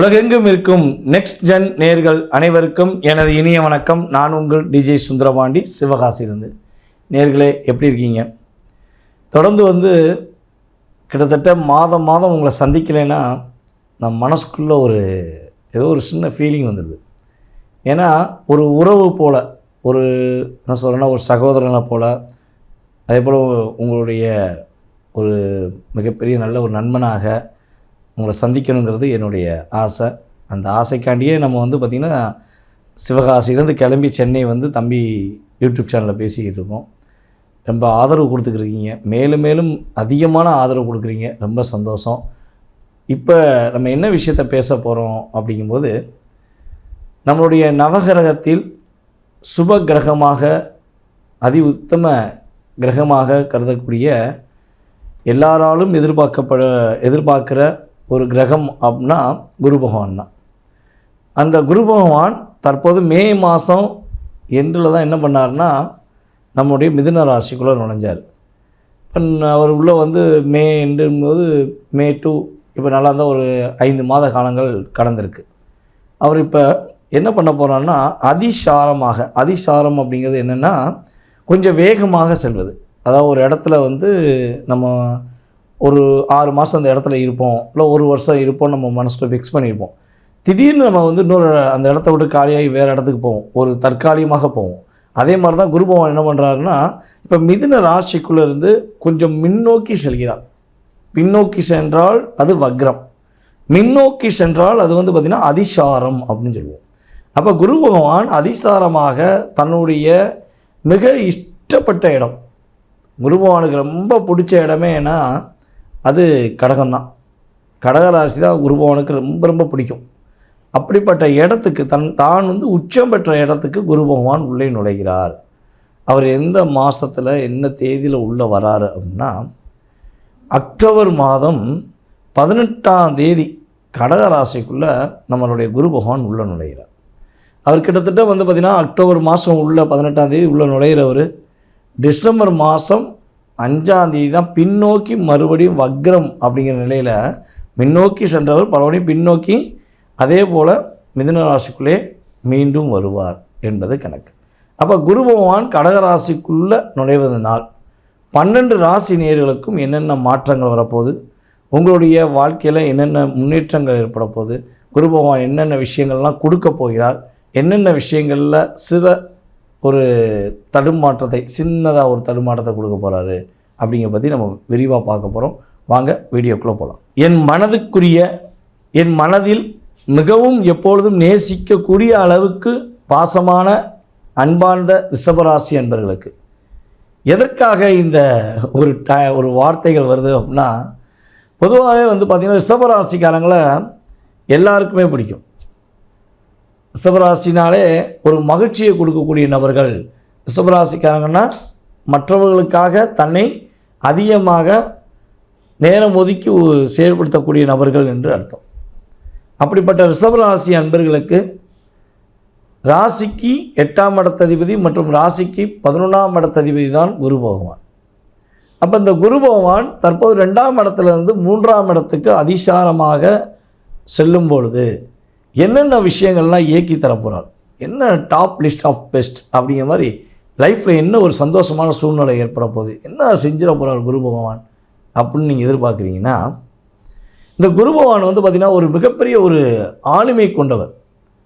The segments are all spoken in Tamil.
உலகெங்கும் இருக்கும் நெக்ஸ்ட் ஜென் நேர்கள் அனைவருக்கும் எனது இனிய வணக்கம். நான் உங்கள் டிஜே சுந்தரபாண்டி சிவகாசியிலிருந்து. நேர்களே எப்படி இருக்கீங்க? தொடர்ந்து வந்து கிட்டத்தட்ட மாதம் மாதம் உங்களை சந்திக்கலைன்னா நம் மனசுக்குள்ளே ஒரு ஏதோ ஒரு சின்ன ஃபீலிங் வந்துடுது. ஏன்னா ஒரு உறவு போல் ஒரு என்ன சொல்கிறேன்னா ஒரு சகோதரனை போல் அதே போல் உங்களுடைய ஒரு மிகப்பெரிய நல்ல ஒரு நண்பனாக உங்களை சந்திக்கணுங்கிறது என்னுடைய ஆசை. அந்த ஆசைக்காண்டியே நம்ம வந்து பார்த்திங்கன்னா சிவகாசியிலேருந்து கிளம்பி சென்னை வந்து தம்பி யூடியூப் சேனலில் பேசிக்கிட்டு இருக்கோம். ரொம்ப ஆதரவு கொடுத்துக்கிருக்கீங்க மேலும் மேலும் அதிகமான ஆதரவு கொடுக்குறீங்க. ரொம்ப சந்தோஷம். இப்போ நம்ம என்ன விஷயத்த பேச போகிறோம் அப்படிங்கும்போது நம்மளுடைய நவகிரகத்தில் சுப கிரகமாக அதி உத்தம கிரகமாக கருதக்கூடிய எல்லாராலும் எதிர்பார்க்கப்பட எதிர்பார்க்குற ஒரு கிரகம் அப்படின்னா குரு பகவான் தான். அந்த குரு பகவான் தற்போது மே மாதம் எண்டில் தான் என்ன பண்ணார்னா நம்முடைய மிதுன ராசிக்குள்ளே நுழைஞ்சார். இப்போ அவர் உள்ளே வந்து மே எண்டும்போது போது மே டூ இப்போ நல்லா தான் ஒரு ஐந்து மாத காலங்கள் கடந்திருக்கு. அவர் இப்போ என்ன பண்ண போகிறான்னா அதிசாரமாக அதிசாரம் அப்படிங்கிறது என்னென்னா கொஞ்சம் வேகமாக செல்வது. அதாவது ஒரு இடத்துல வந்து நம்ம ஒரு ஆறு மாதம் அந்த இடத்துல இருப்போம். இல்லை ஒரு வருஷம் இருப்போம் நம்ம மனசில் ஃபிக்ஸ் பண்ணியிருப்போம் திடீர்னு நம்ம வந்து இன்னொரு அந்த இடத்த விட்டு காலியாகி வேறு இடத்துக்கு போவோம். ஒரு தற்காலிகமாக போவோம். அதே மாதிரி தான் குரு பகவான் என்ன பண்ணுறாருன்னா இப்போ மிதுன ராசிக்குள்ளே இருந்து கொஞ்சம் முன்னோக்கி செல்கிறார். பின்னோக்கி சென்றால் அது வக்ரம். மின்னோக்கி சென்றால் அது வந்து பார்த்திங்கன்னா அதிசாரம் அப்படின்னு சொல்லுவோம். அப்போ குரு பகவான் அதிசாரமாக தன்னுடைய மிக இஷ்டப்பட்ட இடம். குரு பகவானுக்கு ரொம்ப பிடிச்ச இடமே ஏன்னா அது கடகம்தான். கடகராசி தான் குருபவனுக்கு ரொம்ப ரொம்ப பிடிக்கும். அப்படிப்பட்ட இடத்துக்கு தன் தான் வந்து உச்சம் பெற்ற இடத்துக்கு குரு பகவான் உள்ளே நுழைகிறார். அவர் எந்த மாதத்தில் என்ன தேதியில் உள்ளே வராரு அப்படின்னா அக்டோபர் மாதம் பதினெட்டாம் தேதி கடகராசிக்குள்ளே நம்மளுடைய குரு பகவான் உள்ளே நுழைகிறார். அவர் கிட்டத்தட்ட வந்து பார்த்திங்கன்னா அக்டோபர் மாதம் உள்ள பதினெட்டாம் தேதி உள்ளே நுழைகிறவர் டிசம்பர் மாதம் அஞ்சாந்தேதி தான் பின்னோக்கி மறுபடியும் வக்ரம் அப்படிங்கிற நிலையில் முன்னோக்கி சென்றவர் பலபடியும் பின்னோக்கி அதே போல் மிதுன ராசிக்குள்ளே மீண்டும் வருவார் என்பது கணக்கு. அப்போ குரு பகவான் கடகராசிக்குள்ளே நுழைவதனால் பன்னெண்டு ராசி நேர்களுக்கும் என்னென்ன மாற்றங்கள் வரப்போகுது? உங்களுடைய வாழ்க்கையில் என்னென்ன முன்னேற்றங்கள் ஏற்பட போகுது? குரு பகவான் என்னென்ன விஷயங்கள்லாம் கொடுக்க போகிறார்? என்னென்ன விஷயங்களில் சில ஒரு தடுமாற்றத்தை சின்னதாக ஒரு தடுமாற்றத்தை கொடுக்க போகிறாரு அப்படிங்கிற பற்றி நம்ம விரிவாக பார்க்க போகிறோம் வாங்க வீடியோக்குள்ளே போகலாம் என் மனதுக்குரிய என் மனதில் மிகவும் எப்பொழுதும் நேசிக்கக்கூடிய அளவுக்கு பாசமான அன்பார்ந்த ரிஷபராசி அன்பர்களுக்கு எதற்காக இந்த ஒரு ட ஒரு வார்த்தைகள் வருது அப்படின்னா பொதுவாகவே வந்து பார்த்திங்கன்னா ரிஷபராசிக்காரங்களை எல்லாருக்குமே பிடிக்கும். ரிஷபராசினாலே ஒரு மகிழ்ச்சியை கொடுக்கக்கூடிய நபர்கள். ரிஷபராசிக்காரங்கன்னா மற்றவர்களுக்காக தன்னை அதிகமாக நேரம் ஒதுக்கி செயல்படுத்தக்கூடிய நபர்கள் என்று அர்த்தம். அப்படிப்பட்ட ரிஷபராசி அன்பர்களுக்கு ராசிக்கு எட்டாம் இடத்ததிபதி மற்றும் ராசிக்கு பதினொன்றாம் இடத்ததிபதி தான் குரு பகவான். அப்போ இந்த குரு பகவான் தற்போது ரெண்டாம் இடத்துலேருந்து மூன்றாம் இடத்துக்கு அதிசாரமாக செல்லும் பொழுது என்னென்ன விஷயங்கள்லாம் இயக்கி தரப்போகிறார் என்ன டாப் லிஸ்ட் ஆஃப் பெஸ்ட் அப்படிங்கிற மாதிரி லைஃப்பில் என்ன ஒரு சந்தோஷமான சூழ்நிலை ஏற்பட போகுது? என்ன செஞ்சிட போகிறார் குரு பகவான் அப்படின்னு நீங்கள் எதிர்பார்க்குறீங்கன்னா இந்த குரு பகவான் வந்து பார்த்திங்கன்னா ஒரு மிகப்பெரிய ஒரு ஆளுமை கொண்டவர்.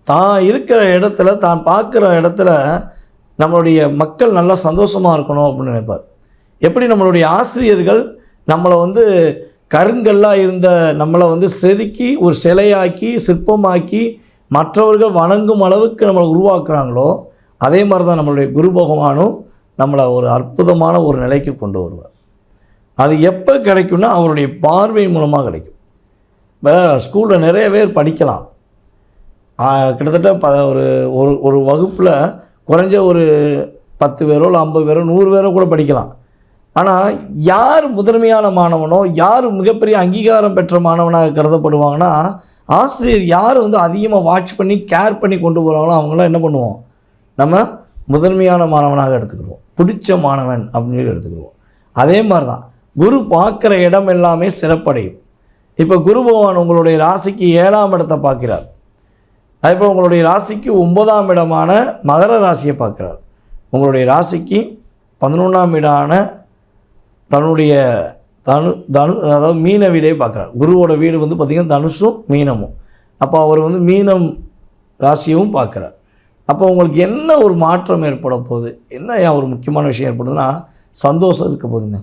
தான் இருக்கிற இடத்துல தான் பார்க்குற இடத்துல நம்மளுடைய மக்கள் நல்லா சந்தோஷமாக இருக்கணும் அப்படின்னு நினைப்பார். எப்படி நம்மளுடைய ஆசிரியர்கள் நம்மளை வந்து கருங்கல்லாக இருந்த நம்மளை வந்து செதுக்கி ஒரு சிலையாக்கி சிற்பமாக்கி மற்றவர்கள் வணங்கும் அளவுக்கு நம்மளை உருவாக்குறாங்களோ அதே மாதிரி தான் நம்மளுடைய குரு பகவானும் நம்மளை ஒரு அற்புதமான ஒரு நிலைக்கு கொண்டு வருவார். அது எப்போ கிடைக்கும்னா அவருடைய பார்வை மூலமாக கிடைக்கும். இப்போ ஸ்கூலில் நிறைய பேர் படிக்கலாம். கிட்டத்தட்ட ப ஒரு ஒரு ஒரு வகுப்பில் குறைஞ்ச ஒரு பத்து பேரோ இல்லை ஐம்பது பேரோ நூறு பேரோ கூட படிக்கலாம். ஆனால் யார் முதன்மையான மாணவனோ யார் மிகப்பெரிய அங்கீகாரம் பெற்ற மாணவனாக கருதப்படுவாங்கன்னா ஆசிரியர் யார் வந்து அதிகமாக வாட்ச் பண்ணி கேர் பண்ணி கொண்டு போகிறாங்களோ அவங்களாம் என்ன பண்ணுவோம்? நம்ம முதன்மையான மாணவனாக எடுத்துக்கிடுவோம். பிடிச்ச மாணவன் அப்படின்னு சொல்லி எடுத்துக்கிடுவோம். அதே மாதிரி தான் குரு பார்க்குற இடம் எல்லாமே சிறப்படையும். இப்போ குரு பகவான் உங்களுடைய ராசிக்கு ஏழாம் இடத்தை பார்க்கிறார். அதேபோல் உங்களுடைய ராசிக்கு ஒன்பதாம் இடமான மகர ராசியை பார்க்குறார். உங்களுடைய ராசிக்கு பதினொன்றாம் இடான தன்னுடைய தனு தனு அதாவது மீன வீடே பார்க்குறார். குருவோட வீடு வந்து பார்த்திங்கன்னா தனுஷும் மீனமும். அப்போ அவர் வந்து மீனம் ராசியவும் பார்க்குறார். அப்போ உங்களுக்கு என்ன ஒரு மாற்றம் ஏற்பட போகுது? என்ன ஏன் ஒரு முக்கியமான விஷயம் ஏற்படுதுன்னா சந்தோஷம் இருக்க போகுதுங்க.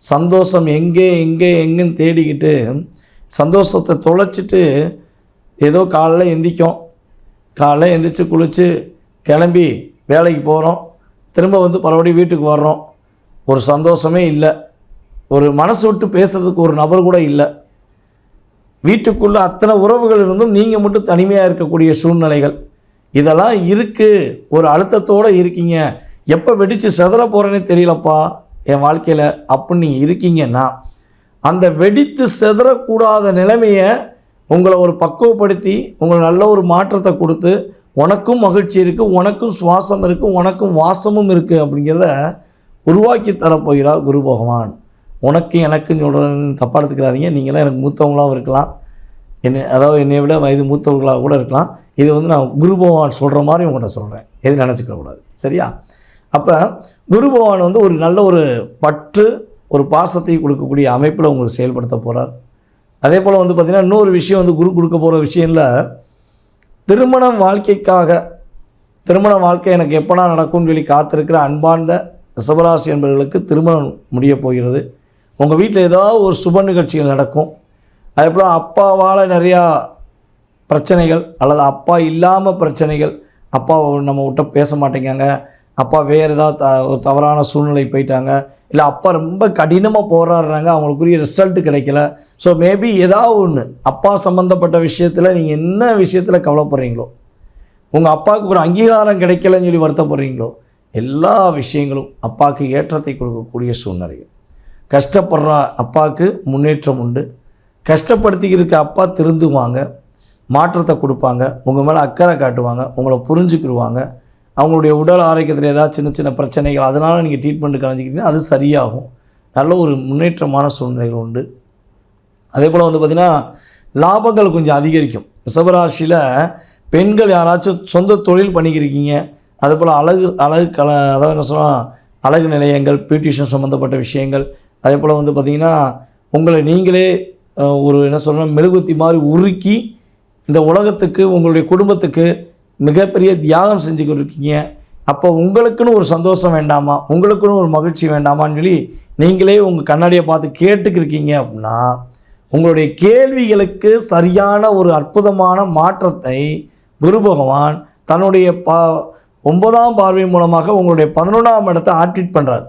சந்தோஷம் எங்கே எங்கே எங்கேன்னு தேடிக்கிட்டு சந்தோஷத்தை தொலைச்சிட்டு ஏதோ காலைல எந்திக்கும். காலைல எந்திரிச்சு குளித்து கிளம்பி வேலைக்கு போகிறோம் திரும்ப வந்து மறுபடியும் வீட்டுக்கு வர்றோம். ஒரு சந்தோஷமே இல்லை. ஒரு மனசு விட்டு பேசுகிறதுக்கு ஒரு நபர் கூட இல்லை. வீட்டுக்குள்ளே அத்தனை உறவுகள் இருந்தும் நீங்கள் மட்டும் தனிமையாக இருக்கக்கூடிய சூழ்நிலைகள். இதெல்லாம் இருக்குது ஒரு அழுத்தத்தோடு இருக்கீங்க. எப்போ வெடித்து செதற போகிறேன்னே தெரியலப்பா. என் வாழ்க்கையில் அப்படின்னு நீங்கள் இருக்கீங்கன்னா அந்த வெடித்து செதறக்கூடாத நிலைமையை உங்களை ஒரு பக்குவப்படுத்தி உங்களை நல்ல ஒரு மாற்றத்தை கொடுத்து உனக்கும் மகிழ்ச்சி இருக்குது உனக்கும் சுவாசம் இருக்குது உனக்கும் வாசமும் இருக்குது அப்படிங்கிறத உருவாக்கி தரப்போகிறார் குரு பகவான். உனக்கு எனக்குன்னு சொல்கிறேன்னு தப்பாக எடுத்துக்கிறாதீங்க. நீங்களாம் எனக்கு மூத்தவங்களாகவும் இருக்கலாம். என்னை அதாவது என்னை விட வயது மூத்தவர்களாக கூட இருக்கலாம். இது வந்து நான் குரு பகவான் சொல்கிற மாதிரி உங்கள்கிட்ட சொல்கிறேன் எதுவும் நினச்சிக்க கூடாது. சரியா? அப்போ குரு பகவான் வந்து ஒரு நல்ல ஒரு பற்று ஒரு பாசத்தை கொடுக்கக்கூடிய அமைப்பில் உங்களுக்கு செயல்படுத்த போகிறார் அதே போல் வந்து பார்த்திங்கன்னா இன்னொரு விஷயம் வந்து குரு கொடுக்க போகிற விஷயம்ல திருமணம் வாழ்க்கைக்காக திருமண வாழ்க்கை எனக்கு எப்படா நடக்கும்னு சொல்லி காத்திருக்கிற அன்பார்ந்த ரிஷபராசி என்பவர்களுக்கு திருமணம் முடிய போகிறது. உங்கள் வீட்டில் ஏதாவது ஒரு சுப நிகழ்ச்சிகள் நடக்கும். அதே போல் அப்பாவால் நிறையா பிரச்சனைகள் அல்லது அப்பா இல்லாமல் பிரச்சனைகள் அப்பா நம்ம விட்ட பேச மாட்டேங்காங்க. அப்பா வேறு ஏதாவது த ஒரு தவறான சூழ்நிலை போயிட்டாங்க. இல்லை அப்பா ரொம்ப கடினமாக போராடுறாங்க. அவங்களுக்குரிய ரிசல்ட் கிடைக்கல. ஸோ மேபி ஏதாவது ஒன்று அப்பா சம்மந்தப்பட்ட விஷயத்தில் நீங்கள் என்ன விஷயத்தில் கவலைப்படுறீங்களோ உங்கள் அப்பாவுக்கு ஒரு அங்கீகாரம் கிடைக்கலன்னு சொல்லி வருத்தப்படுறீங்களோ எல்லா விஷயங்களும் அப்பாவுக்கு ஏற்றத்தை கொடுக்கக்கூடிய சூழ்நிலைகள். கஷ்டப்படுற அப்பாவுக்கு முன்னேற்றம் உண்டு. கஷ்டப்படுத்தி இருக்க அப்பா திருந்துவாங்க மாற்றத்தை கொடுப்பாங்க உங்கள் மேலே அக்கறை காட்டுவாங்க உங்களை புரிஞ்சுக்கிடுவாங்க அவங்களுடைய உடல் ஆரோக்கியத்தில் ஏதாவது சின்ன சின்ன பிரச்சனைகள் அதனால் நீங்கள் ட்ரீட்மெண்ட் கலைஞ்சிக்கிட்டீங்கன்னா அது சரியாகும். நல்ல ஒரு முன்னேற்றமான சூழ்நிலைகள் உண்டு. அதே போல் வந்து பார்த்திங்கன்னா லாபங்கள் கொஞ்சம் அதிகரிக்கும். ரிஷபராசியில் பெண்கள் யாராச்சும் சொந்த தொழில் பண்ணிக்கிருக்கீங்க அதே போல் அழகு அழகு கல அதாவது என்ன சொல்லலாம் அழகு நிலையங்கள் பியூட்டிஷன் சம்மந்தப்பட்ட விஷயங்கள் அதே போல் வந்து பார்த்திங்கன்னா உங்களை நீங்களே ஒரு என்ன சொல்கிறோம் மெழுகுத்தி மாதிரி உருக்கி இந்த உலகத்துக்கு உங்களுடைய குடும்பத்துக்கு மிகப்பெரிய தியாகம் செஞ்சுக்கிட்டு இருக்கீங்க அப்போ உங்களுக்குன்னு ஒரு சந்தோஷம் வேண்டாமா? உங்களுக்குன்னு ஒரு மகிழ்ச்சி வேண்டாமான்னு சொல்லி நீங்களே உங்கள் கண்ணாடியை பார்த்து கேட்டுக்கிருக்கீங்க அப்படின்னா உங்களுடைய கேள்விகளுக்கு சரியான ஒரு அற்புதமான மாற்றத்தை குரு பகவான் தன்னுடைய பா ஒன்பதாம் பார்வை மூலமாக உங்களுடைய பதினொன்றாம் இடத்தை ஆட்ரிட் பண்ணுறார்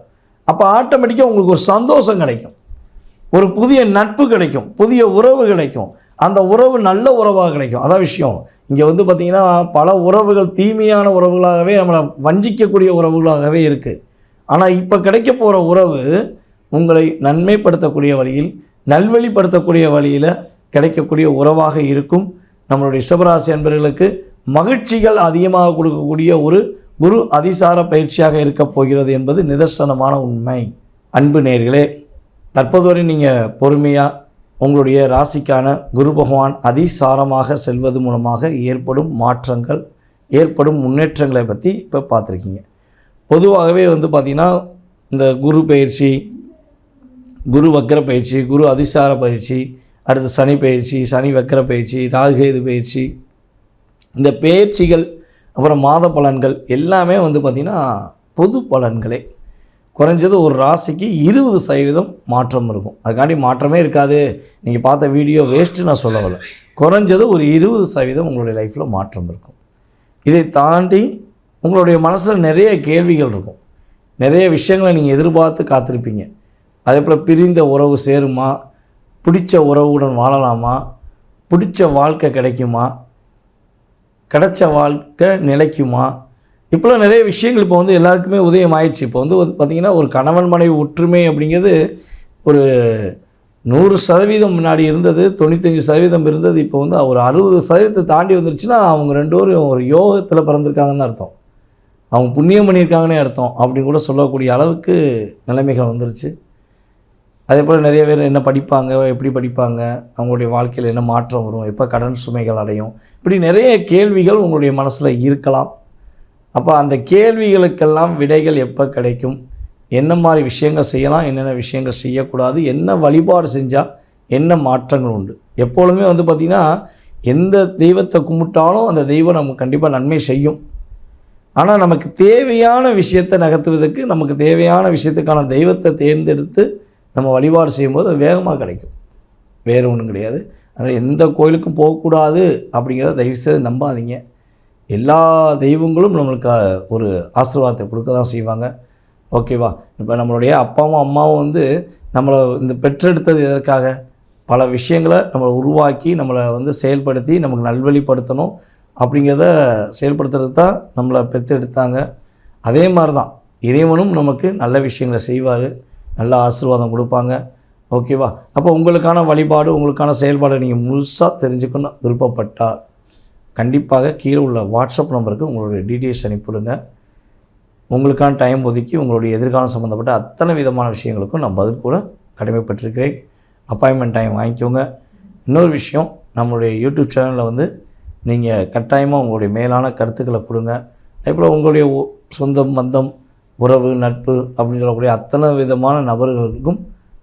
அப்போ ஆட்டோமேட்டிக்காக உங்களுக்கு ஒரு சந்தோஷம் கிடைக்கும். ஒரு புதிய நட்பு கிடைக்கும். புதிய உறவு கிடைக்கும். அந்த உறவு நல்ல உறவாக கிடைக்கும். அதான் விஷயம். இங்கே வந்து பார்த்திங்கன்னா பல உறவுகள் தீமையான உறவுகளாகவே நம்மளை வஞ்சிக்கக்கூடிய உறவுகளாகவே இருக்குது ஆனால் இப்போ கிடைக்க போகிற உறவு உங்களை நன்மைப்படுத்தக்கூடிய வழியில் நல்வழிப்படுத்தக்கூடிய வழியில் கிடைக்கக்கூடிய உறவாக இருக்கும். நம்மளுடைய சிவராசி என்பவர்களுக்கு மகிழ்ச்சிகள் அதிகமாக கொடுக்கக்கூடிய ஒரு குரு அதிசார பயிற்சியாக இருக்கப் போகிறது என்பது நிதர்சனமான உண்மை. அன்பு நேர்களே தற்போது வரை நீங்கள் பொறுமையாக உங்களுடைய ராசிக்கான குரு பகவான் அதிசாரமாக செல்வது மூலமாக ஏற்படும் மாற்றங்கள் ஏற்படும் முன்னேற்றங்களை பற்றி இப்போ பார்த்துருக்கீங்க. பொதுவாகவே வந்து பார்த்திங்கன்னா இந்த குரு பயிற்சி குரு வக்கர பயிற்சி குரு அதிசார பயிற்சி அடுத்து சனி பயிற்சி சனி வக்கர பயிற்சி ராகுகேது பயிற்சி இந்த பயிற்சிகள் அப்புறம் மாத பலன்கள் எல்லாமே வந்து பார்த்திங்கன்னா பொது பலன்களே. குறைஞ்சது ஒரு ராசிக்கு இருபது சதவீதம் மாற்றம் இருக்கும். அதுக்காண்டி மாற்றமே இருக்காது. நீங்கள் பார்த்த வீடியோ வேஸ்ட்டு நான் சொல்ல குறைஞ்சது ஒரு இருபது சதவீதம் உங்களுடைய லைஃப்பில் மாற்றம் இருக்கும். இதை தாண்டி உங்களுடைய மனசில் நிறைய கேள்விகள் இருக்கும். நிறைய விஷயங்களை நீங்கள் எதிர்பார்த்து காத்திருப்பீங்க. அதே போல் பிரிந்த உறவு சேருமா? பிடிச்ச உறவுடன் வாழலாமா? பிடிச்ச வாழ்க்கை கிடைக்குமா? கிடைச்ச வாழ்க்கை நிலைக்குமா? இப்போலாம் நிறைய விஷயங்கள் இப்போ வந்து எல்லாருக்குமே உதயம் ஆயிடுச்சு இப்போ வந்து வந்து பார்த்திங்கன்னா ஒரு கணவன் மனைவி ஒற்றுமை அப்படிங்கிறது ஒரு நூறு சதவீதம் முன்னாடி இருந்தது தொண்ணூத்தஞ்சு சதவீதம் இருந்தது. இப்போ வந்து ஒரு அறுபது சதவீதத்தை தாண்டி வந்துருச்சுன்னா அவங்க ரெண்டு பேரும் ஒரு யோகத்தில் பிறந்திருக்காங்கன்னு அர்த்தம். அவங்க புண்ணியம் பண்ணியிருக்காங்கன்னே அர்த்தம். அப்படின்னு கூட சொல்லக்கூடிய அளவுக்கு நிலைமைகள் வந்துருச்சு. அதே போல் நிறைய பேர் என்ன படிப்பாங்க எப்படி படிப்பாங்க அவங்களுடைய வாழ்க்கையில் என்ன மாற்றம் வரும் எப்போ கடன் சுமைகள் அடையும் இப்படி நிறைய கேள்விகள் உங்களுடைய மனசில் இருக்கலாம். அப்போ அந்த கேள்விகளுக்கெல்லாம் விடைகள் எப்போ கிடைக்கும்? என்ன மாதிரி விஷயங்கள் செய்யலாம் என்னென்ன விஷயங்கள் செய்யக்கூடாது என்ன வழிபாடு செஞ்சால் என்ன மாற்றங்கள் உண்டு? எப்பொழுதுமே வந்து பார்த்திங்கன்னா எந்த தெய்வத்தை கும்பிட்டாலும் அந்த தெய்வம் நமக்கு கண்டிப்பாக நன்மை செய்யும். ஆனால் நமக்கு தேவையான விஷயத்தை நகர்த்துவதற்கு நமக்கு தேவையான விஷயத்துக்கான தெய்வத்தை தேர்ந்தெடுத்து நம்ம வழிபாடு செய்யும்போது அது வேகமாக கிடைக்கும். வேறு ஒன்றும் கிடையாது. அதனால் எந்த கோயிலுக்கும் போகக்கூடாது அப்படிங்கிறத தயவுசெய்து நம்பாதீங்க. எல்லா தெய்வங்களும் நம்மளுக்கு ஒரு ஆசீர்வாதத்தை கொடுக்க தான் செய்வாங்க. ஓகேவா? இப்போ நம்மளுடைய அப்பாவும் அம்மாவும் வந்து நம்மளை இந்த பெற்றெடுத்தது எதற்காக? பல விஷயங்களை நம்மளை உருவாக்கி நம்மளை வந்து செயல்படுத்தி நமக்கு நல்வழிப்படுத்தணும் அப்படிங்கிறத செயல்படுத்துறது தான் நம்மளை பெற்றெடுத்தாங்க. அதே மாதிரி தான் இறைவனும் நமக்கு நல்ல விஷயங்களை செய்வார். நல்ல ஆசீர்வாதம் கொடுப்பாங்க. ஓகேவா அப்போ உங்களுக்கான வழிபாடு உங்களுக்கான செயல்பாடு நீங்கள் முழுசாக தெரிஞ்சுக்கணும் விருப்பப்பட்டால். கண்டிப்பாக கீழே உள்ள வாட்ஸ்அப் நம்பருக்கு உங்களுடைய டீட்டெயில்ஸ் அனுப்பிவிடுங்க. உங்களுக்கான டைம் ஒதுக்கி உங்களுடைய எதிர்காலம் சம்மந்தப்பட்ட அத்தனை விதமான விஷயங்களுக்கும் நான் பதில் கூட கடமைப்பட்டிருக்கிறேன். அப்பாயின்மெண்ட் டைம் வாங்கிக்கோங்க. இன்னொரு விஷயம் நம்மளுடைய யூடியூப் சேனலில் வந்து நீங்கள் கட்டாயமாக உங்களுடைய மேலான கருத்துக்களை கொடுங்க. அதேபோல் உங்களுடைய சொந்தம் மந்தம் உறவு நட்பு அப்படின்னு சொல்லக்கூடிய அத்தனை விதமான நபர்களுக்கும்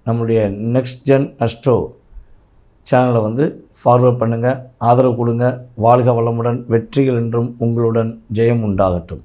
நம்மளுடைய நெக்ஸ்ட் ஜென் அஸ்ட்ரோ சேனலை வந்து ஃபார்வர்ட் பண்ணுங்கள் ஆதரவு கொடுங்க. வாழ்க வளமுடன் வெற்றிகள் என்றும் உங்களுடன் ஜெயம் உண்டாகட்டும்.